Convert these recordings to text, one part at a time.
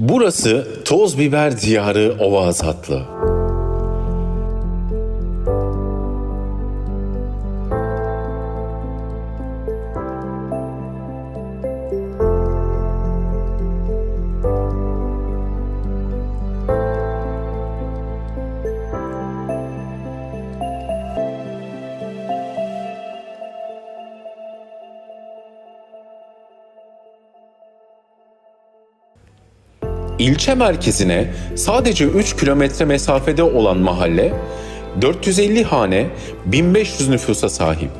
Burası toz biber diyarı Ovazatlı. İlçe merkezine sadece 3 kilometre mesafede olan mahalle 450 hane 1500 nüfusa sahip.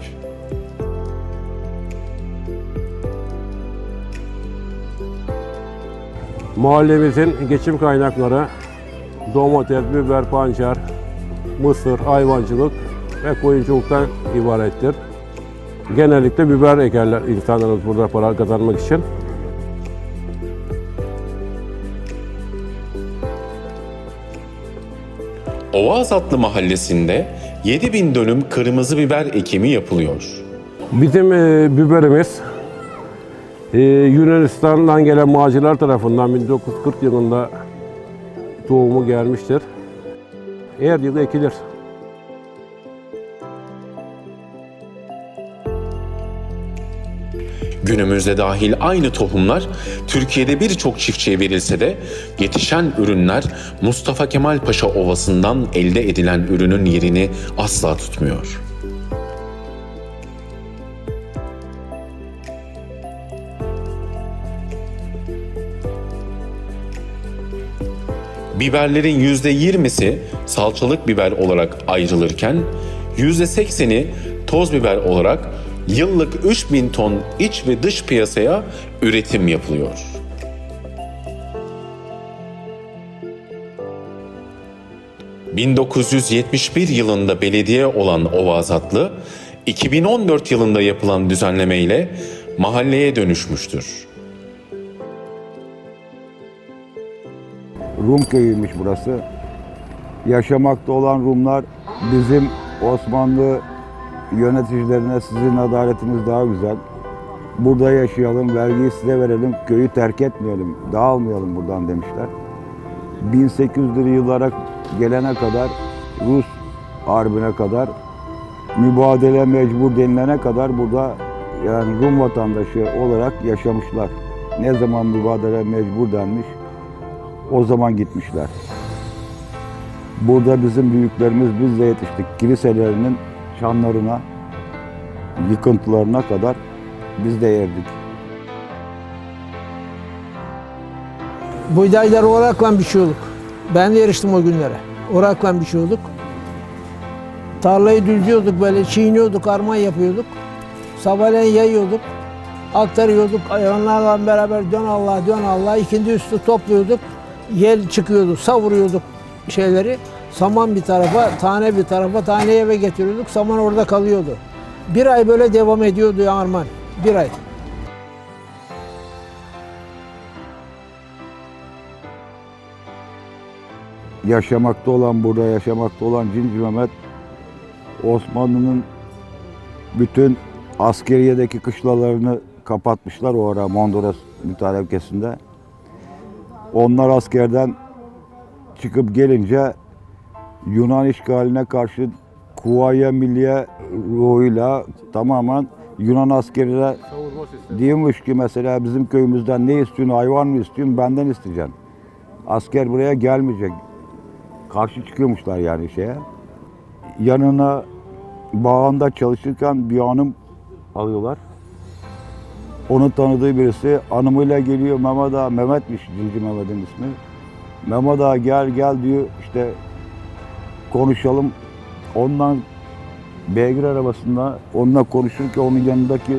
Mahallemizin geçim kaynakları domates, biber, pancar, mısır, hayvancılık ve koyunculuktan ibarettir. Genellikle biber ekerler insanlarımız burada para kazanmak için. Ovazatlı mahallesinde 7000 dönüm kırmızı biber ekimi yapılıyor. Bizim e, biberimiz e, Yunanistan'dan gelen mağaciler tarafından 1940 yılında tohumu gelmiştir. Her yıl ekilir. Günümüzde dahil aynı tohumlar Türkiye'de birçok çiftçiye verilse de yetişen ürünler Mustafa Kemal Paşa Ovası'ndan elde edilen ürünün yerini asla tutmuyor. Biberlerin %20'si salçalık biber olarak ayrılırken %80'i toz biber olarak yıllık 3000 ton iç ve dış piyasaya üretim yapılıyor. ...1971 yılında belediye olan Ovazatlı... ...2014 yılında yapılan düzenlemeyle mahalleye dönüşmüştür. Rum köyüymüş burası. Yaşamakta olan Rumlar bizim Osmanlı yöneticilerine sizin adaletiniz daha güzel. Burada yaşayalım, vergiyi size verelim, köyü terk etmeyelim, dağılmayalım buradan demişler. 1800'lü yıllara gelene kadar, Rus harbine kadar, mübadele mecbur denilene kadar burada yani Rum vatandaşı olarak yaşamışlar. Ne zaman mübadele mecbur denmiş, o zaman gitmişler. Burada bizim büyüklerimiz biz de yetiştik. Kiliselerinin şanlarına, yıkıntılarına kadar biz de erdik. Buğdayları orakla biçiyorduk. Ben de yarıştım o günlere. Orakla biçiyorduk. Tarlayı düzlüyorduk böyle çiğniyorduk, arman yapıyorduk. Sabahleyin yayıyorduk. Aktarıyorduk. Hayvanlarla beraber dön Allah, dön Allah. İkindi üstü topluyorduk. Yel çıkıyordu, savuruyorduk şeyleri. Saman bir tarafa, tane bir tarafa, tane eve getiriyorduk. Saman orada kalıyordu. Bir ay böyle devam ediyordu arman. Bir ay. Yaşamakta olan burada yaşamakta olan Cinci Mehmet Osmanlı'nın bütün askeriyedeki kışlalarını kapatmışlar o ara Mondros mütarekesinde. Onlar askerden çıkıp gelince Yunan işgaline karşı Kuvayi Milliye ruhuyla tamamen Yunan askerine diyormuş ki mesela bizim köyümüzden ne istiyorsun hayvan mı istiyorsun benden isteyeceksin. Asker buraya gelmeyecek. Karşı çıkıyormuşlar yani şeye. Yanına bağında çalışırken bir hanım alıyorlar. Onu tanıdığı birisi hanımıyla geliyor Mehmet Ağa, Mehmet'miş Cinci Mehmet'in ismi. Mehmet Ağa gel gel diyor işte konuşalım. Ondan beygir arabasında onunla konuşurken onun yanındaki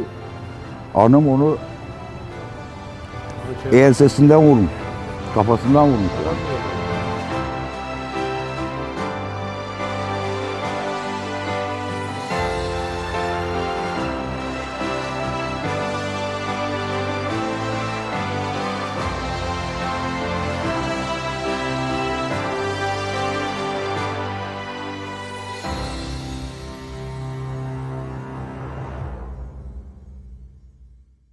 hanım onu ensesinden vurmuş. Kafasından vurmuş.